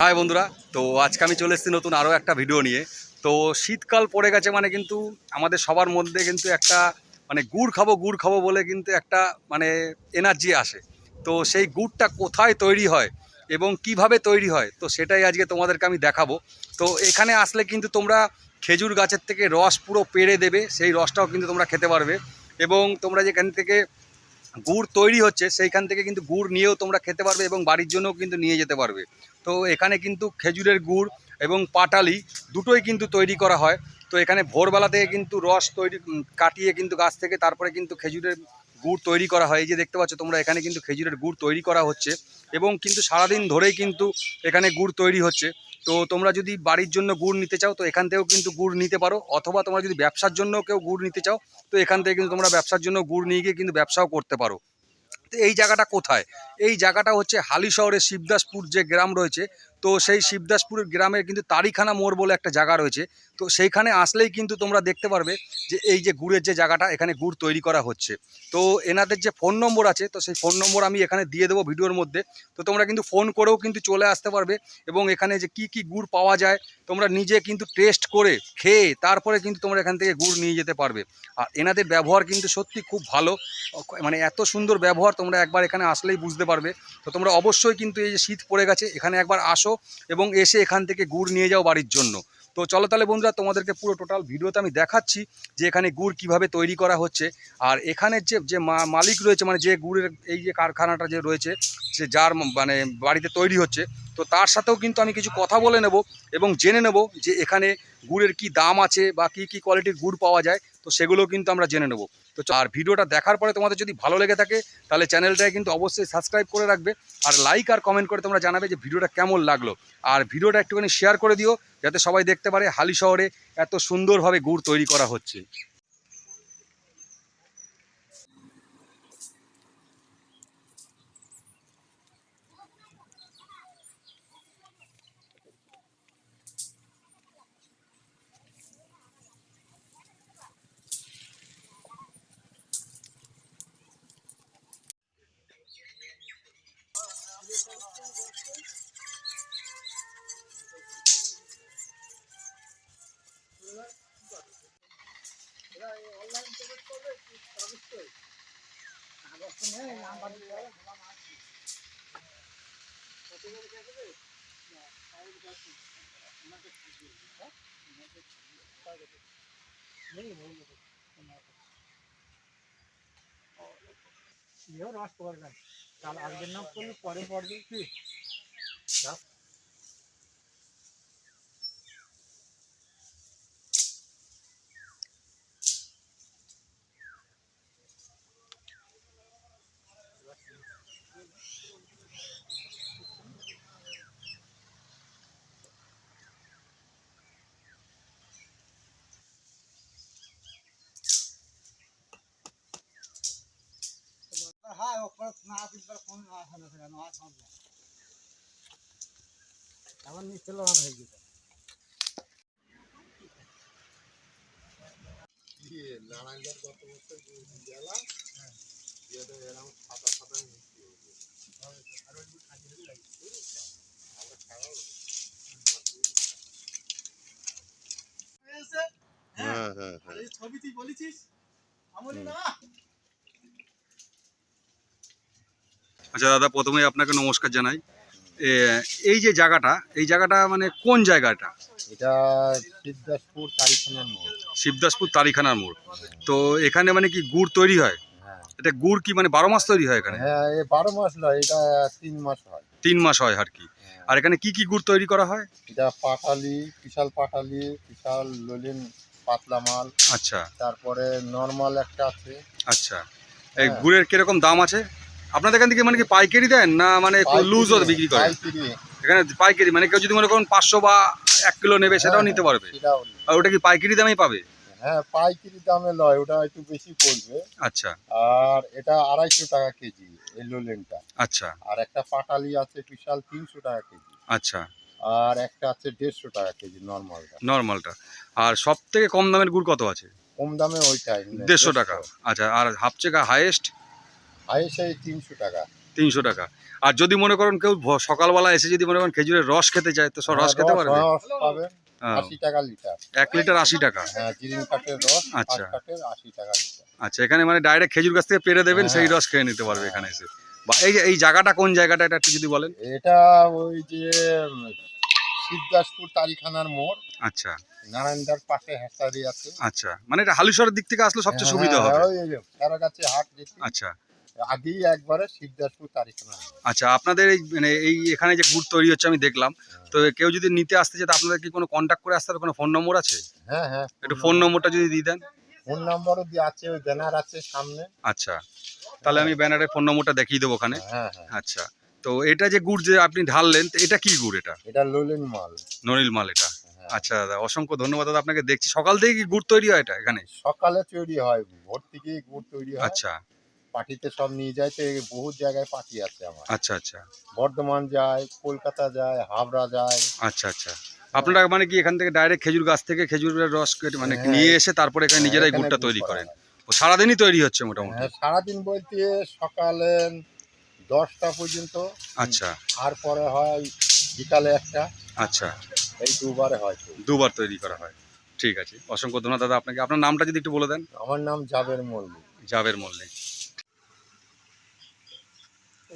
High বন্ধুরা, তো আজকে আমি চলে এসেছি নতুন আরও একটা ভিডিও নিয়ে। তো শীতকাল পড়ে গেছে মানে কিন্তু আমাদের সবার মধ্যে কিন্তু একটা মানে গুড় খাব গুড় খাব বলে কিন্তু একটা মানে এনার্জি আসে। তো সেই গুড়টা কোথায় তৈরি হয়? এবং কীভাবে তৈরি হয়, তো সেটাই আজকে তোমাদেরকে আমি দেখাবো। তো এখানে আসলে কিন্তু তোমরা খেজুর গাছের থেকে রস পুরো পেড়ে দেবে, সেই রসটাও কিন্তু তোমরা খেতে পারবে। এবং তোমরা যেখান থেকে গুড় তৈরি হচ্ছে, সেইখান থেকে কিন্তু গুড় নিয়েও তোমরা খেতে পারবে এবং বাড়ির জন্যও কিন্তু নিয়ে যেতে পারবে। তো এখানে কিন্তু খেজুরের গুড় এবং পাটালি দুটোই কিন্তু তৈরি করা হয়। তো এখানে ভোরবেলা থেকে কিন্তু রস তৈরি কাটিয়ে কিন্তু গাছ থেকে, তারপরে কিন্তু খেজুরের গুড় তৈরি করা হয়। এই যে দেখতে পাচ্ছ তোমরা, এখানে কিন্তু খেজুরের গুড় তৈরি করা হচ্ছে এবং কিন্তু সারাদিন ধরেই কিন্তু এখানে গুড় তৈরি হচ্ছে। তো তোমরা যদি বাড়ির জন্য গুড় নিতে চাও, তো এখান থেকেও কিন্তু গুড় নিতে পারো। অথবা তোমরা যদি ব্যবসার জন্য কেউ গুড় নিতে চাও, তো এখান থেকে কিন্তু তোমরা ব্যবসার জন্য গুড় নিয়ে গিয়ে কিন্তু ব্যবসাও করতে পারো। তো এই জায়গাটা কোথায়? এই জায়গাটা হচ্ছে হালি শহরে শিবদাসপুর যে গ্রাম রয়েছে, তো সেই শিবদাসপুরের গ্রামের কিন্তু তারিখানা মোড় বলে একটা জায়গা রয়েছে। তো সেইখানে আসলেই কিন্তু তোমরা দেখতে পারবে যে এই যে গুড়ের যে জায়গাটা, এখানে গুড় তৈরি করা হচ্ছে। তো এনাদের যে ফোন নম্বর আছে, তো সেই ফোন নম্বর আমি এখানে দিয়ে দেবো ভিডিওর মধ্যে। তো তোমরা কিন্তু ফোন করেও কিন্তু চলে আসতে পারবে এবং এখানে যে কি কি গুড় পাওয়া যায়, তোমরা নিজে কিন্তু টেস্ট করে খেয়ে তারপরে কিন্তু তোমরা এখান থেকে গুড় নিয়ে যেতে পারবে। আর এনাদের ব্যবহার কিন্তু সত্যি খুব ভালো। মানে এত সুন্দর ব্যবহার তোমরা একবার এখানে আসলেই বুঝতে পারবে। তো তোমরা অবশ্যই কিন্তু এই যে শীত পড়ে গেছে, এখানে একবার আসো এবং এসে এখান থেকে গুড় নিয়ে যাও বাড়ির জন্য। তো চলো তাহলে বন্ধুরা, তোমাদেরকে পুরো টোটাল ভিডিওতে আমি দেখাচ্ছি যে এখানে গুড় কীভাবে তৈরি করা হচ্ছে। আর এখানের যে যে মালিক রয়েছে মানে যে গুড়ের এই যে কারখানাটা যে রয়েছে, সে যার মানে বাড়িতে তৈরি হচ্ছে, তো তার সাথেও কিন্তু আমি কিছু কথা বলে নেব এবং জেনে নেব যে এখানে গুড়ের কি দাম আছে বা কি কি কোয়ালিটির গুড় পাওয়া যায়, তো সেগুলো কিন্তু আমরা জেনে নেব। তো আর ভিডিওটা দেখার পরে তোমাদের যদি ভালো লেগে থাকে, তাহলে চ্যানেলটাকে কিন্তু অবশ্যই সাবস্ক্রাইব করে রাখবে, আর লাইক আর কমেন্ট করে তোমরা জানাবে যে ভিডিওটা কেমন লাগল। আর ভিডিওটা একটুখানি শেয়ার করে দিও, যাতে সবাই দেখতে পারে হালি শহরে এত সুন্দরভাবে গুড় তৈরি করা হচ্ছে। ইয়েও রস পড়বে কাল আগের নাম করলে পরে পড়বে কি? এখন নিচে লাগানো হয়ে গেছে দিয়ে গত বছর গেলাম এরকম সাদা সাদা মিষ্টি হয়েছে আমরা খাওয়াবো হ্যাঁ হ্যাঁ। হ্যাঁ ছবি তুই বলেছিস? আমলি না। আচ্ছা দাদা প্রথমেই আপনাকে নমস্কার জানাই। এই যে জায়গাটা এই জায়গাটা মানে কোন জায়গাটা? এটা সিদ্ধাসপুর তারিখানার মোড়। শিবদাসপুর তারিখানার মোড়। তো এখানে মানে কি গুড় তৈরি হয়? হ্যাঁ। এটা গুড় কি মানে বারো মাস তৈরি হয় এখানে? হ্যাঁ এ বারো মাস নয় এটা তিন মাস হয়। তিন মাস হয় আর কি। আর এখানে কি কি গুড় তৈরি করা হয়? এটা পাটালি বিশাল পাটালি বিশাল ললিন পাতলা মাল। আচ্ছা। তারপরে নর্মাল একটা আছে। আচ্ছা। এই হ্যাঁ। গুড়ের কীরকম দাম আছে? আপনাদের এখান থেকে মানে কি পাইকারি দেন না মানে লুজও বিক্রি করেন? পাইকারি, এখানে পাইকারি মানে কেউ যদি মনে করুন পাঁচশো বা এক কিলো নেবে সেটাও হ্যাঁ, নিতে পারবে। সেটাও আর ওটা কি পাইকারি দামেই পাবে? হ্যাঁ পাইকারি দামে লয় ওটা একটু বেশি পড়বে। আচ্ছা। আর এটা আড়াইশো টাকা কেজি এই লোলেনটা। আচ্ছা। আর একটা পাটালি আছে বিশাল তিনশো টাকা কেজি। আচ্ছা। আর একটা আছে দেড়শো টাকা কেজি নর্মালটা। নর্মালটা। আর সব থেকে কম দামের গুড় কত আছে? কম দামে ওইটাই দেড়শো টাকা। আচ্ছা আর হাফ চেকা হাইয়েস্ট এই তিনশো টাকা। তিনশো টাকা। আর যদি মনে করেন কেউ সকালবেলা এসে যদি মনে করেন খেজুরের রস খেতে চায় তো রস খেতে পারবে? হ্যাঁ, রস পাবেন হ্যাঁ, আশি টাকা লিটার। এক লিটার আশি টাকা? হ্যাঁ জিরিং কাঠের রস আচ্ছা। আচ্ছা। কাঠের আশি টাকা লিটার। আচ্ছা এখানে মানে ডাইরেক্ট খেজুর গাছ থেকে পেরে দেবেন সেই হ্যাঁ। রস খেয়ে নিতে পারবে এখানে এসে। বা এই এই জায়গাটা কোন জায়গাটা এটা একটু যদি বলেন। এটা ওই যে শিবদাসপুর তারিখানার মোড়। আচ্ছা। নারায়ণদার পাশে হ্যাসারি আছে। আচ্ছা। মানে এটা হালিশহরের দিক থেকে আসলে সবচেয়ে সুবিধা হ্যাঁ, হবে। হাট আচ্ছা। আগেই একবারে শিবদাসপুর তারিখানা আচ্ছা আপনাদের এই মানে এই এখানে যে গুড় তৈরি হচ্ছে আমি দেখলাম। তো কেউ যদি নিতে আসতে চায় আপনাদের কি কোনো কন্ট্যাক্ট করে আসতে হবে? কোনো ফোন নম্বর আছে? হ্যাঁ হ্যাঁ একটু ফোন নম্বরটা যদি দিয়ে দেন। ফোন নম্বরও দিয়ে আছে ওই ব্যানার আছে সামনে। আচ্ছা তাহলে আমি ব্যানারে ফোন নম্বরটা দেখিয়ে দেবো ওখানে। হ্যাঁ হ্যাঁ। আচ্ছা তো এটা যে গুড় যে আপনি ঢাললেন তো এটা কি গুড় এটা? এটা লোলেন মাল। নরিল মাল এটা। হ্যাঁ। আচ্ছা দাদা অসংখ্য ধন্যবাদ। দাদা আপনাকে দেখছি। সকাল থেকে কি গুড় তৈরি হয় এটা এখানে? সকালে তৈরি হয় ভোর থেকে গুড় তৈরি হয়। আচ্ছা। পার্টিতে সব নিয়ে যায় তো বহুত জায়গায় পার্টি আছে আমার। আচ্ছা আচ্ছা। বর্ধমান যায় কলকাতা যায় হাবড়া যায়। আচ্ছা আচ্ছা। আপনারা মানে কি এখান থেকে ডাইরেক্ট খেজুর গাছ থেকে খেজুরের রস কেটে মানে হ্যাঁ। নিয়ে এসে তারপরে এখানে নিজেরাই এখানে গুড়টা তৈরি করেন? হয়। সারাদিনই তৈরি হচ্ছে মোটামুটি? হ্যাঁ সারাদিন বলতে সকালে দশটা পর্যন্ত। আচ্ছা। আর পরে হয় বিকালে একটা। আচ্ছা। এই দুবারে হয়। দুবার তৈরি করা হয়। ঠিক আছে। অসংখ্য ধন্যবাদ দাদা আপনাকে। আপনার নামটা যদি একটু বলে দেন। আমার নাম জাবের মল্লিক। জাবের মল্লিক।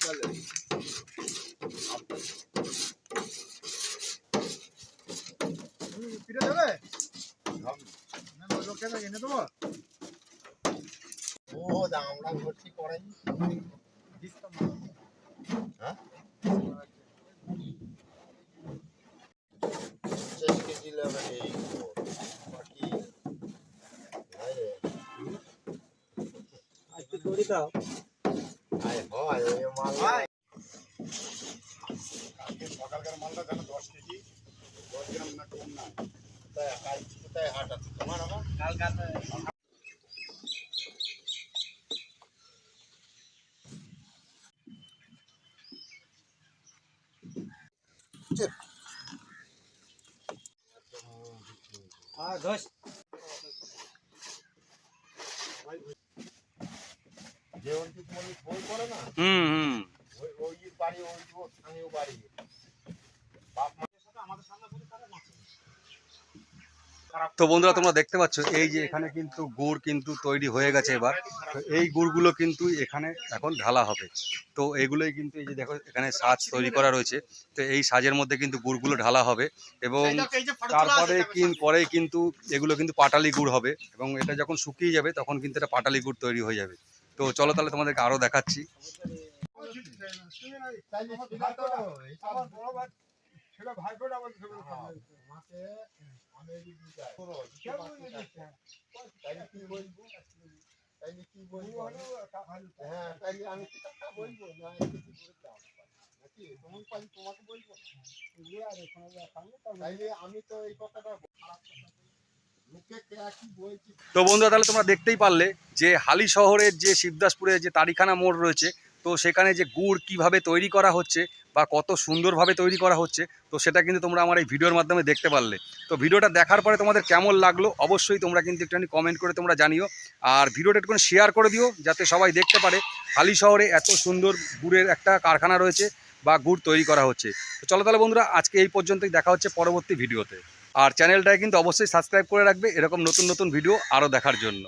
নয় ও ও বাতি খেলে তো ও আমরা ভর্তি করাই হ্যাঁ কেজি এই বাকি নাই রে। দাও আয় এই মাল সকালকার মালটা যেন দশ কেজি দশ গ্রাম না কম না। কোথায় হাট আছে তোমার আমার আর ধস যে অঞ্চিত মল্লিক বই করে না হুম হুম। ওই ওই বাড়ি ওই স্থানীয় বাড়ি। বাপ মা তো বন্ধুরা তোমরা দেখতে পাচ্ছ এই যে এখানে কিন্তু গুড় কিন্তু তৈরি হয়ে গেছে এবার। তো এই গুড়গুলো কিন্তু এখানে এখন ঢালা হবে। তো এগুলোই কিন্তু এই যে দেখো এখানে সাজ তৈরি করা রয়েছে। তো এই সাজের মধ্যে কিন্তু গুড়গুলো ঢালা হবে এবং তারপরে কিন পরেই কিন্তু এগুলো কিন্তু পাটালি গুড় হবে এবং এটা যখন শুকিয়ে যাবে তখন কিন্তু এটা পাটালি গুড় তৈরি হয়ে যাবে। তো চলো তাহলে তোমাদেরকে আরও দেখাচ্ছি। আমি তো এই কথাটা তো বন্ধুরা, তাহলে তোমরা দেখতেই পারলে যে হালি শহরের যে শিবদাসপুরে যে তারিখানা মোড় রয়েছে, তো সেখানে যে গুড় কীভাবে তৈরি করা হচ্ছে বা কত সুন্দরভাবে তৈরি করা হচ্ছে, তো সেটা কিন্তু তোমরা আমার এই ভিডিওর মাধ্যমে দেখতে পারলে। তো ভিডিওটা দেখার পরে তোমাদের কেমন লাগল, অবশ্যই তোমরা কিন্তু একটুখানি কমেন্ট করে তোমরা জানিও। আর ভিডিওটা একটুখানি শেয়ার করে দিও, যাতে সবাই দেখতে পারে হালি শহরে এত সুন্দর গুড়ের একটা কারখানা রয়েছে বা গুড় তৈরি করা হচ্ছে। তো চলো তাহলে বন্ধুরা, আজকে এই পর্যন্তই, দেখা হচ্ছে পরবর্তী ভিডিওতে। আর চ্যানেলটাকে কিন্তু অবশ্যই সাবস্ক্রাইব করে রাখবে এরকম নতুন নতুন ভিডিও আরও দেখার জন্য।